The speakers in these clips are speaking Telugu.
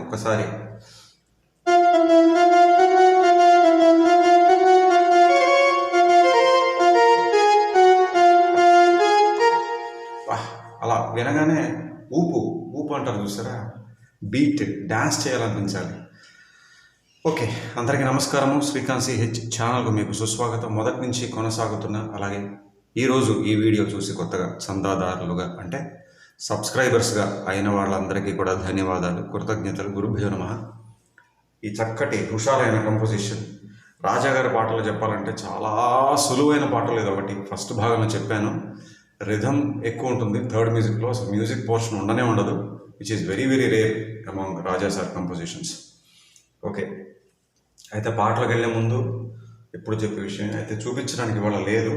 ఒక్కసారి. వాహ్, అలా వినగానే ఊపు ఊపు అంటారు చూసారా? Beat dance చేయాలనిపించాలి. ఓకే అందరికీ నమస్కారము. శ్రీకాంత్ హెచ్ ఛానల్కు మీకు సుస్వాగతం. మొదటి నుంచి కొనసాగుతున్న అలాగే ఈరోజు ఈ వీడియో చూసి కొత్తగా చందాదారులుగా అంటే సబ్స్క్రైబర్స్గా అయిన వాళ్ళందరికీ కూడా ధన్యవాదాలు కృతజ్ఞతలు. గురుభ్యో నమ. ఈ చక్కటి హుషారైన కంపోజిషన్ రాజా గారి పాటలు చెప్పాలంటే చాలా సులువైన పాటలు ఇది ఒకటి. ఫస్ట్ భాగంలో చెప్పాను. రిథమ్ ఎక్కువ ఉంటుంది. థర్డ్ మ్యూజిక్లో అసలు మ్యూజిక్ పోర్షన్ ఉండనే ఉండదు. Which is very very rare among Raja sir compositions okay. అయితే పాటలకు వెళ్ళే ముందు ఎప్పుడు చెప్పే విషయం అయితే చూపించడానికి ఇవాళ లేదు.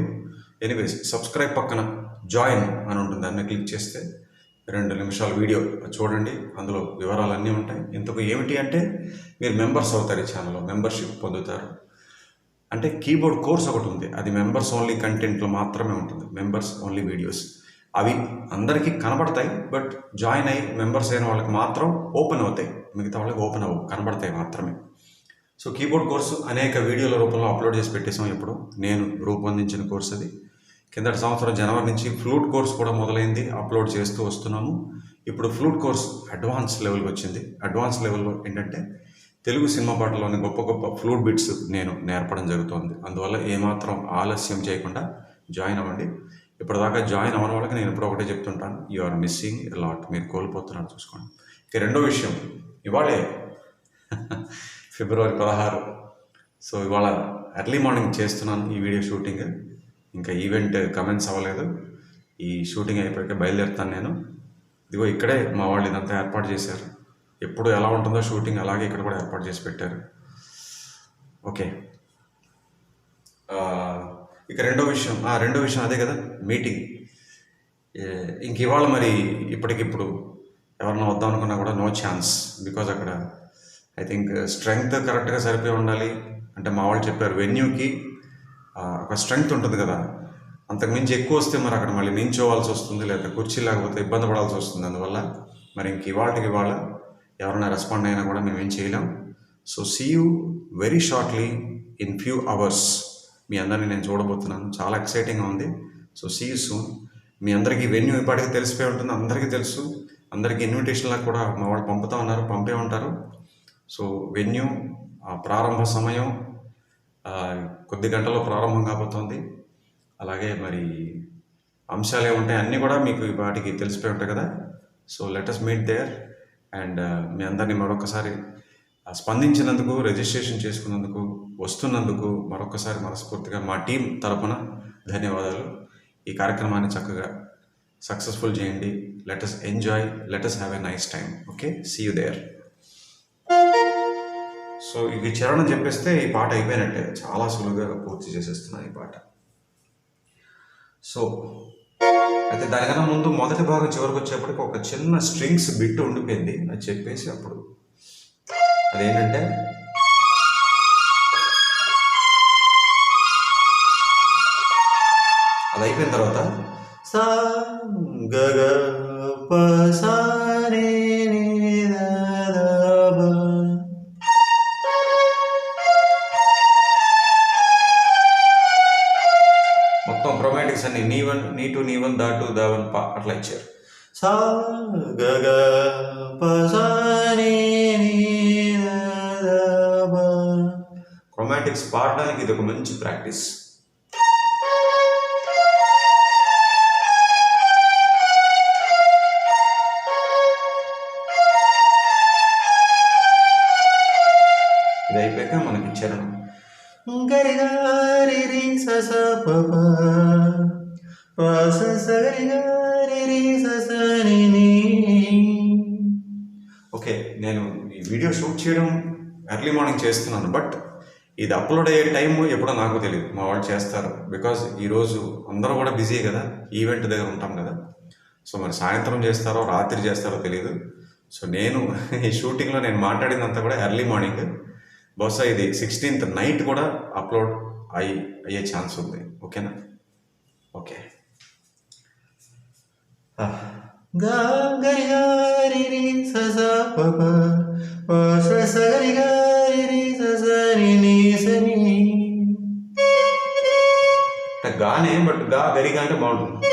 ఎనీవేస్ సబ్స్క్రైబ్ పక్కన జాయిన్ అని ఉంటుంది. దాన్ని క్లిక్ చేస్తే రెండు నిమిషాల వీడియో చూడండి. అందులో వివరాలన్నీ ఉంటాయి. ఇంతకు ఏమిటి అంటే మీరు మెంబర్స్ అవుతారు ఈ ఛానల్లో మెంబర్షిప్ పొందుతారు. అంటే కీబోర్డ్ కోర్స్ ఒకటి ఉంది. అది మెంబర్స్ ఓన్లీ కంటెంట్లో మాత్రమే ఉంటుంది. మెంబర్స్ ఓన్లీ వీడియోస్ అవి అందరికీ కనబడతాయి బట్ జాయిన్ అయ్యి మెంబర్స్ అయిన వాళ్ళకి మాత్రం ఓపెన్ అవుతాయి. మిగతా వాళ్ళకి ఓపెన్ అవ్వవు. కనబడతాయి మాత్రమే. సో కీబోర్డ్ కోర్సు అనేక వీడియోల రూపంలో అప్లోడ్ చేసి పెట్టేసాం ఇప్పుడు నేను రూపొందించిన కోర్స్ అది. కిందటి సంవత్సరం జనవరి నుంచి ఫ్లూట్ కోర్స్ కూడా మొదలైంది అప్లోడ్ చేస్తూ వస్తున్నాము. ఇప్పుడు ఫ్లూట్ కోర్స్ అడ్వాన్స్ లెవెల్కి వచ్చింది. అడ్వాన్స్ లెవెల్లో ఏంటంటే తెలుగు సినిమా పాటలోని గొప్ప గొప్ప ఫ్లూట్ బిట్స్ నేను నేర్పడం జరుగుతోంది. అందువల్ల ఏమాత్రం ఆలస్యం చేయకుండా జాయిన్ అవ్వండి. ఇప్పటిదాకా జాయిన్ అవ్వని వాళ్ళకి నేను ఇప్పుడు ఒకటే చెప్తుంటాను యు ఆర్ మిస్సింగ్ లాట్ మీరు కోల్పోతున్నారు చూసుకోండి. ఇక రెండో విషయం ఇవాళే ఫిబ్రవరి పదహారు. సో ఇవాళ ఎర్లీ మార్నింగ్ చేస్తున్నాను ఈ వీడియో షూటింగ్. ఇంకా ఈవెంట్ కమెంట్స్ అవ్వలేదు. ఈ షూటింగ్ అయిపోయాక బయలుదేరుతాను నేను. ఇదిగో ఇక్కడే మా వాళ్ళు ఇదంతా ఏర్పాటు చేశారు. ఎప్పుడు ఎలా ఉంటుందో షూటింగ్ అలాగే ఇక్కడ కూడా ఏర్పాటు చేసి పెట్టారు. ఓకే. ఇక రెండో విషయం ఆ, రెండో విషయం అదే కదా మీటింగ్. ఇంక ఇవాళ మరి ఇప్పటికిప్పుడు ఎవరన్నా వద్దాం అనుకున్నా కూడా నో ఛాన్స్ బికాజ్ అక్కడ ఐ థింక్ స్ట్రెంగ్త్ కరెక్ట్గా సరిపోయి ఉండాలి. అంటే మా వాళ్ళు చెప్పారు వెన్యూకి ఒక స్ట్రెంగ్త్ ఉంటుంది కదా. అంతకుమించి ఎక్కువ వస్తే మరి అక్కడ మళ్ళీ నించోవాల్సి వస్తుంది లేదా కుర్చీ లేకపోతే ఇబ్బంది పడాల్సి వస్తుంది. అందువల్ల మరి ఇంక ఇవాళకి ఇవాళ ఎవరైనా రెస్పాండ్ అయినా కూడా మేము ఏం చేయలేం. So see you very shortly in few hours మీ అందరినీ నేను చూడబోతున్నాను. చాలా ఎక్సైటింగ్గా ఉంది. సో సీ యూ సూన్ మీ అందరికీ వెన్యూ ఇప్పటికీ తెలిసిపోయి ఉంటుంది. అందరికీ తెలుసు. అందరికీ ఇన్విటేషన్లకు కూడా మా వాళ్ళు పంపుతా ఉన్నారు పంపే ఉంటారు. సో వెన్యూ ఆ ప్రారంభ సమయం కొద్ది గంటల్లో ప్రారంభం కాబోతోంది. అలాగే మరి అంశాలు ఏముంటాయి అన్నీ కూడా మీకు వాటికి తెలిసిపోయి ఉంటాయి కదా. So let's meet there and మీ అందరినీ మరొకసారి స్పందించినందుకు రిజిస్ట్రేషన్ చేసుకున్నందుకు వస్తున్నందుకు మరొకసారి మనస్ఫూర్తిగా మా టీం తరపున ధన్యవాదాలు. ఈ కార్యక్రమాన్ని చక్కగా సక్సెస్ఫుల్ చేయండి. Let's enjoy let's have a nice time okay see you there so ఇది చరణం చెప్పేస్తే ఈ పాట అయిపోయినట్టే. చాలా సులువుగా పూర్తి చేసేస్తున్నాను ఈ పాట. సో అయితే దానికన్నా ముందు మొదటి భాగం చివరికి వచ్చేప్పటికి ఒక చిన్న స్ట్రింగ్స్ బిట్ ఉండిపోయింది. అది చెప్పేసి అప్పుడు అదేంటంటే అది అయిపోయిన తర్వాత సా గ పసారే పా అట్లా ఇచ్చారు సా గ గ పాడడానికి ఇది ఒక మంచి ప్రాక్టీస్. ఇది అయిపోయాక మనకి చరణం గరిగారి సస పపా. చేయడం ఎర్లీ మార్నింగ్ చేస్తున్నాను. బట్ ఇది అప్లోడ్ అయ్యే టైం ఎప్పుడో నాకు తెలియదు మా వాళ్ళు చేస్తారు. బికాజ్ ఈరోజు అందరూ కూడా బిజీ కదా. ఈవెంట్ దగ్గర ఉంటాం కదా. సో మరి సాయంత్రం చేస్తారో రాత్రి చేస్తారో తెలియదు సో నేను ఈ షూటింగ్లో నేను మాట్లాడిందంతా కూడా ఎర్లీ మార్నింగ్ బహుశా ఇది సిక్స్టీన్త్ నైట్ కూడా అప్లోడ్ అయ్యి అయ్యే ఛాన్స్ ఉంది. ఓకేనా ఓకే గా గరి గారి రి గారి రి స స గానే బట్గా గరిగా అంటే బాగుంటుంది.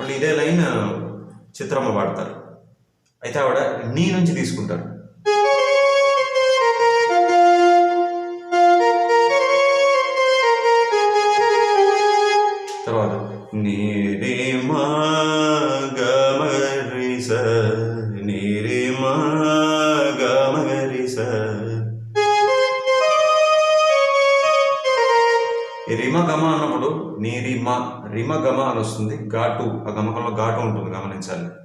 మళ్ళీ ఇదే లైన్ చిత్రమ్మ పాడతారు. తర్వాత నీరే మా గమరి స నీరే ఈ రిమ గమ అన్నప్పుడు నీ రిమ రిమ గమ అని వస్తుంది. ఘాటు ఆ గమకంలో ఘాటు ఉంటుంది గమనించాలి.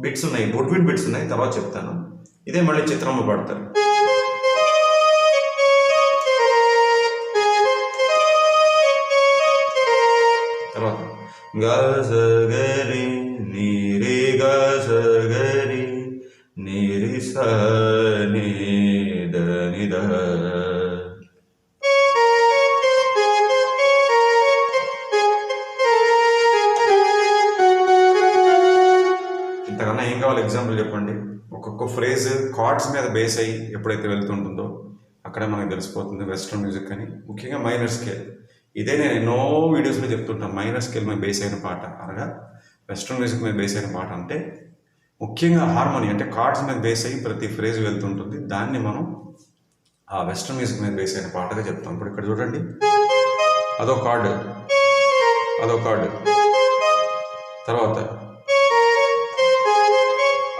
బిట్స్ ఉన్నాయి. బుడ్విడ్ బిట్స్ ఉన్నాయి. తర్వాత చెప్తాను. ఇదే మళ్ళీ చిత్రంలో పడతారు. తర్వాత. ఒక ఫ్రేజ్ కార్డ్స్ మీద బేస్ అయ్యి ఎప్పుడైతే వెళ్తుంటుందో అక్కడే మనకు తెలిసిపోతుంది వెస్ట్రన్ మ్యూజిక్ అని. ముఖ్యంగా మైనర్ స్కేల్ ఇదే నేను ఎన్నో వీడియోస్లో చెప్తుంటాను మైనర్ స్కేల్ మీద బేస్ అయిన పాట. అనగా వెస్ట్రన్ మ్యూజిక్ మీద బేస్ అయిన పాట అంటే ముఖ్యంగా హార్మోని అంటే కార్డ్స్ మీద బేస్ అయ్యి ప్రతి ఫ్రేజ్ వెళ్తుంటుంది. దాన్ని మనం ఆ వెస్ట్రన్ మ్యూజిక్ మీద బేస్ అయిన పాటగా చెప్తాం. ఇప్పుడు ఇక్కడ చూడండి. అదో కార్డు అదో కార్డు తర్వాత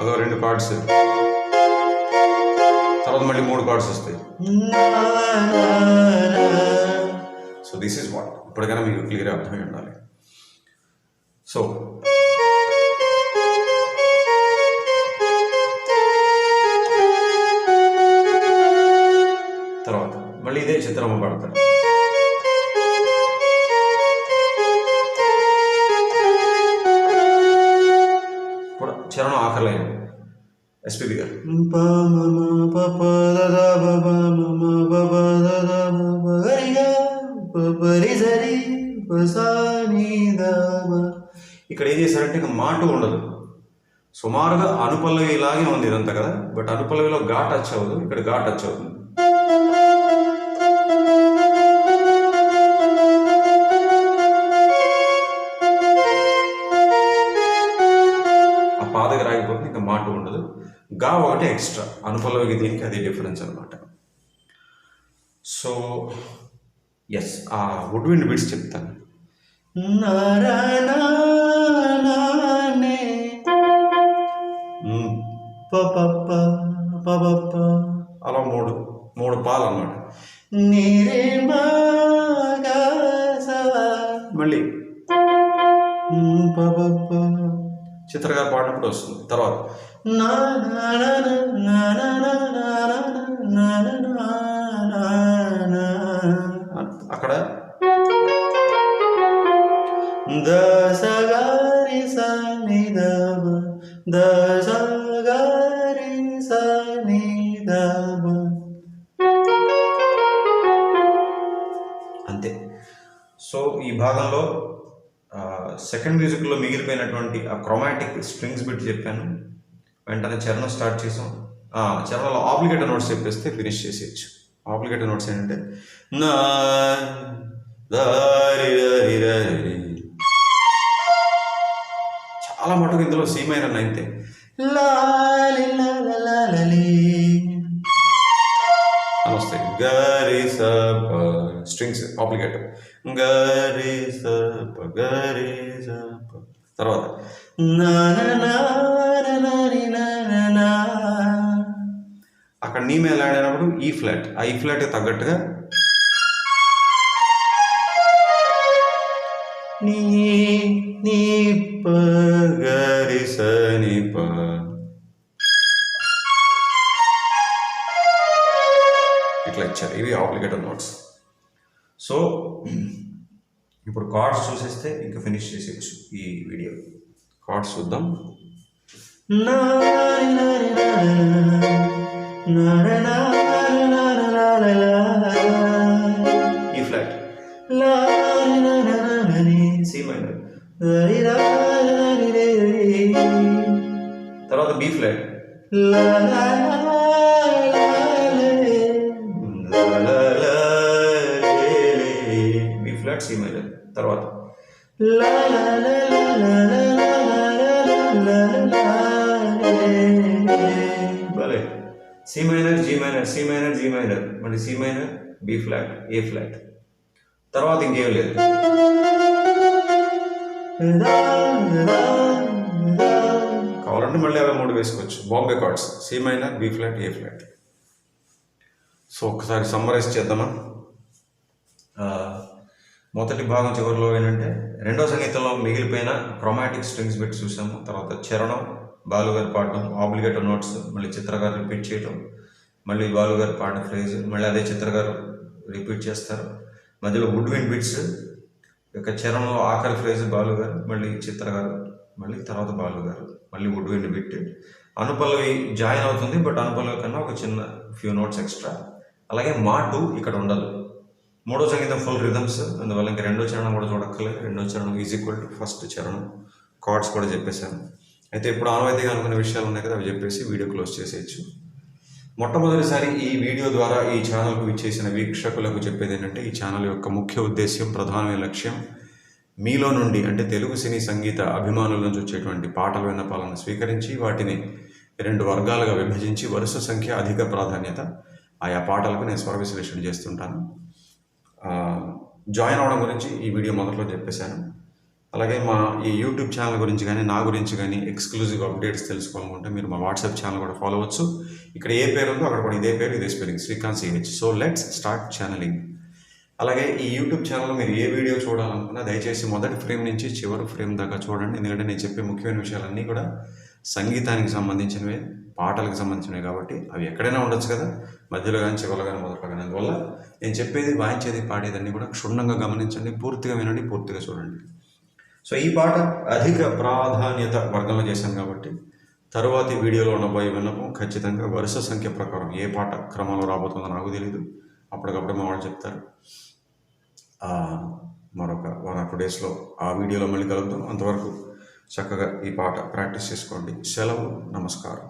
అదో రెండు కార్డ్స్ తర్వాత మళ్ళీ మూడు కార్డ్స్ వస్తాయి. సో దిస్ ఇస్ వాట్ ఇప్పటికైనా మీకు క్లియర్ అర్థమై ఉండాలి. సో తర్వాత మళ్ళీ ఇదే చిత్రమ్మ పడతారు. ఇప్పుడు చరణం ఆఖరిలైన ఎస్పీబి గారు. ఇక్కడ ఏం చేశారంటే ఇక మాట ఉండదు. సుమారుగా అనుపల్లవి ఇలాగే ఉంది ఇదంతా కదా. బట్ అనుపల్లవిలో ఘాట్ టచ్ అవ్వదు ఇక్కడ ఘాట్ టచ్ అవుతుంది గా ఒకటి ఎక్స్ట్రా. అనుపలవికి దీనికి అది డిఫరెన్స్ అనమాట so yes uh would wind bits చెప్తాను అలా మూడు మూడు పాలు అన్నమాట. మళ్ళీ. చిత్ర గారు పాడినప్పుడు వస్తుంది తర్వాత అక్కడ దసగారి సనిదవ దసగారి సనిదవ అంతే సో ఈ భాగంలో సెకండ్ మ్యూజిక్లో మిగిలిపోయినటువంటి ఆ క్రొమాటిక్ స్ట్రింగ్స్ బిట్ చెప్పాను. వెంటనే చరణం స్టార్ట్ చేసాం. ఆ, చరణంలో ఆబ్లిగేటర్ నోట్స్ చెప్పేస్తే ఫినిష్ చేసేయచ్చు. ఆబ్లిగేటర్ నోట్స్ ఏంటంటే నా చాలా మటుకు ఇందులో సీమైన మైనర్ నైన్తే లాలి లాలి గరి సప స్ట్రింగ్స్ ఆబ్లిగేటర్ గరి సప గరి సప తర్వాత అక్కడ నీ మీద ల్యాండ్ అయినప్పుడు ఈ ఫ్లాట్ ఆ ఈ ఫ్లాట్కి తగ్గట్టుగా ఇచ్చారు ఇవి ఆబ్లిగేటర్ నోట్స్ సో ఇప్పుడు కార్డ్స్ చూసేస్తే ఇంకా ఫినిష్ చేసేయచ్చు ఈ వీడియో కార్డ్స్ చూద్దాం ఈ ఫ్లాట్ సి మైనర్ తర్వాత B flat C minor G minor C minor G minor మళ్ళీ C minor B flat A flat తర్వాత ఇంకేం లేదు. కావాలంటే మళ్ళీ అవి మూడు వేసుకోవచ్చు. Bombay chords C minor B flat A flat so ఒకసారి సమ్మరైజ్ చేద్దామా? మొదటి భాగం చివరిలో ఏంటంటే రెండో సంగీతంలో మిగిలిపోయిన క్రొమాటిక్ స్ట్రింగ్స్ పెట్టి చూసాము. తర్వాత చరణం బాలుగారు పాడడం ఆబ్లిగేటర్ నోట్స్ మళ్ళీ చిత్రగారు రిపీట్ చేయటం మళ్ళీ బాలుగారు పాట ఫ్రేజ్ మళ్ళీ అదే చిత్రగారు రిపీట్ చేస్తారు. మధ్యలో వుడ్ విన్ బిట్స్ యొక్క చరణంలో ఆఖరి ఫ్రేజ్ బాలుగారు మళ్ళీ చిత్రగారు మళ్ళీ తర్వాత బాలుగారు మళ్ళీ వుడ్ విన్ బిట్ అనుపల్లవి జాయిన్ అవుతుంది బట్ అనుపల్లవి కన్నా ఒక చిన్న ఫ్యూ నోట్స్ ఎక్స్ట్రా అలాగే మాటు ఇక్కడ ఉండదు. మూడో సంగీతం ఫుల్ రిథమ్స్ అందువల్ల ఇంకా రెండో చరణం కూడా చూడక్కర్లేదు. రెండో చరణం ఈజ్ ఈక్వల్ టు ఫస్ట్ చరణం. కార్డ్స్ కూడా చెప్పేశాను. అయితే ఇప్పుడు ఆనవాయితీగా అనుకునే విషయాలు ఉన్నాయి కదా అవి చెప్పేసి వీడియో క్లోజ్ చేసేయచ్చు. మొట్టమొదటిసారి ఈ వీడియో ద్వారా ఈ ఛానల్కు ఇచ్చేసిన వీక్షకులకు చెప్పేది ఏంటంటే ఈ ఛానల్ యొక్క ముఖ్య ఉద్దేశ్యం ప్రధానమైన లక్ష్యం మీలో నుండి అంటే తెలుగు సినీ సంగీత అభిమానుల నుంచి వచ్చేటువంటి పాటల విన్నపాలను స్వీకరించి వాటిని రెండు వర్గాలుగా విభజించి వరుస సంఖ్య అధిక ప్రాధాన్యత ఆయా పాటలకు నేను స్వర విశ్లేషణ చేస్తుంటాను. జాయిన్ అవడం గురించి ఈ వీడియో మొదట్లో చెప్పేశాను. అలాగే మా ఈ యూట్యూబ్ ఛానల్ గురించి కానీ నా గురించి కానీ ఎక్స్క్లూజివ్ అప్డేట్స్ తెలుసుకోవాలనుకుంటే మీరు మా వాట్సాప్ ఛానల్ కూడా ఫాలో అవ్వచ్చు. ఇక్కడ ఏ పేరు ఉందో అక్కడ కూడా ఇదే పేరు ఇదే spelling Srikanth CH so let's start channelling అలాగే ఈ యూట్యూబ్ ఛానల్లో మీరు ఏ వీడియో చూడాలనుకున్నా దయచేసి మొదటి ఫ్రేమ్ నుంచి చివరి ఫ్రేమ్ దాకా చూడండి. ఎందుకంటే నేను చెప్పే ముఖ్యమైన విషయాలన్నీ కూడా సంగీతానికి సంబంధించినవే పాటలకు సంబంధించినవి కాబట్టి అవి ఎక్కడైనా ఉండొచ్చు కదా. మధ్యలో కానీ చివరిలో కానీ మొదట్లో కానీ అందువల్ల నేను చెప్పేది వాయించేది పాడేదన్నీ కూడా క్షుణ్ణంగా గమనించండి పూర్తిగా వినండి పూర్తిగా చూడండి. సో ఈ పాట అధిక ప్రాధాన్యత వర్గంలో చేశాను కాబట్టి తరువాతి వీడియోలో ఉండబోయే విన్నపం ఖచ్చితంగా వరుస సంఖ్య ప్రకారం ఏ పాట క్రమంలో రాబోతుందో నాకు తెలియదు అప్పటికప్పుడు మా వాళ్ళు చెప్తారు. మరొక వన్ ఆర్ టూ డేస్లో ఆ వీడియోలో మళ్ళీ కలుగుతాం అంతవరకు చక్కగా ఈ పాట ప్రాక్టీస్ చేసుకోండి. సెలవు నమస్కారం.